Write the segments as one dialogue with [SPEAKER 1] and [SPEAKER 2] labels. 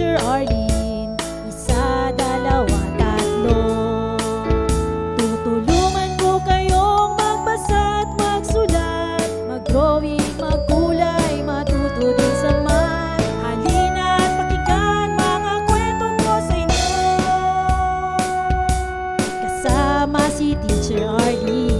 [SPEAKER 1] Teacher Arlene Isa, dalawa, tatlo. Tutulungan ko kayong magbasa at magsulat. Mag-drawing, magkulay, matuto din sa math. Halina at pakinggan mga kwento ko sa inyo Kasama si Teacher Arlene.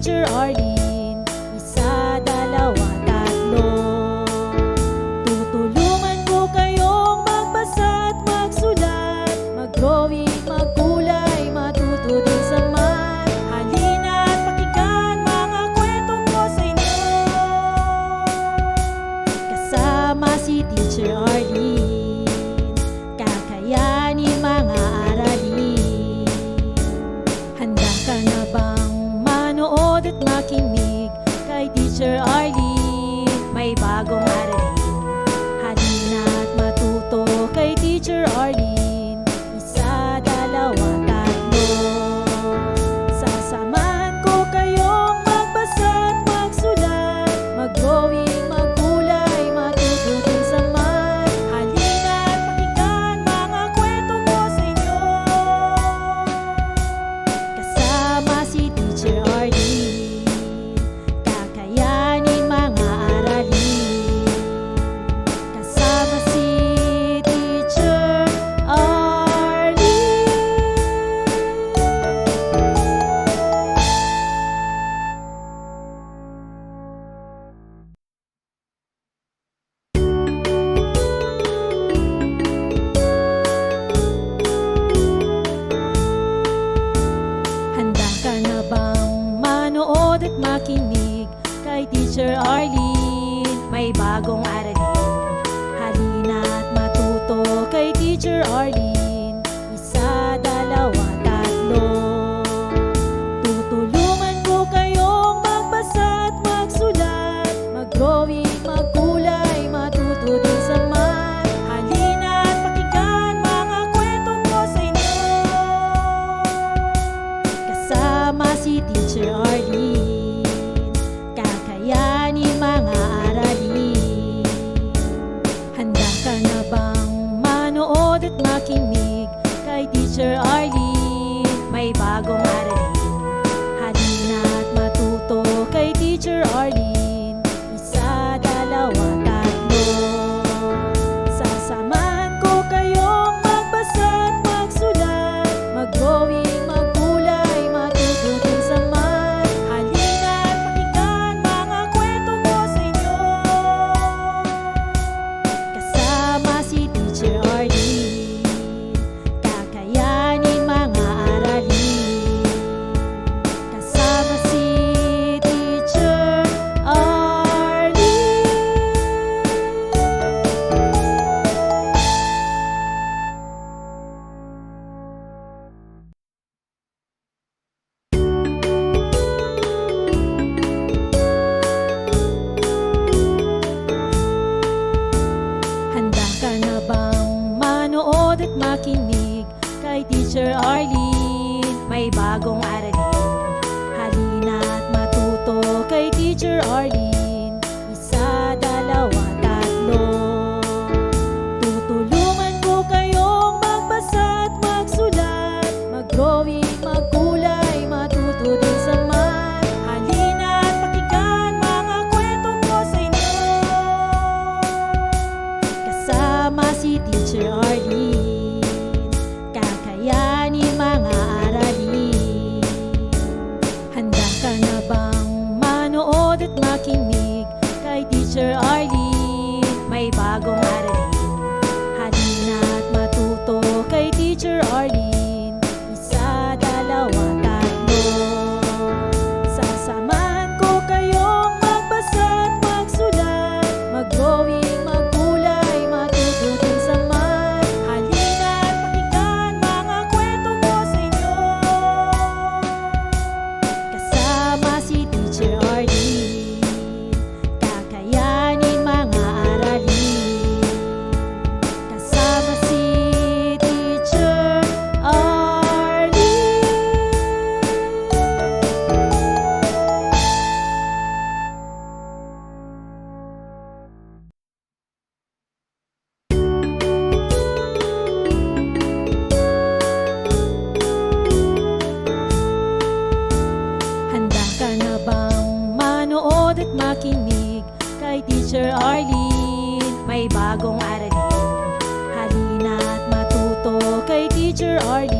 [SPEAKER 1] Teacher Arlene Isa, dalawa, tatlo. Tutulungan ko kayong magbasa at magsulat. Mag-drawing, magkulay, matuto sa math. Halina at pakinggan mga kwento ko sa inyo Kasama si Teacher Arlene. teacher Arlie. Teacher Arlene, isa, dalawa, tatlo. Tutulungan ko kayong magbasa at magsulat, mag-drawing, magkulay, matuto din sa math. Halina at pakinggan mga kwento ko sa inyo. Kasama si Teacher Arlene. 十二点 already.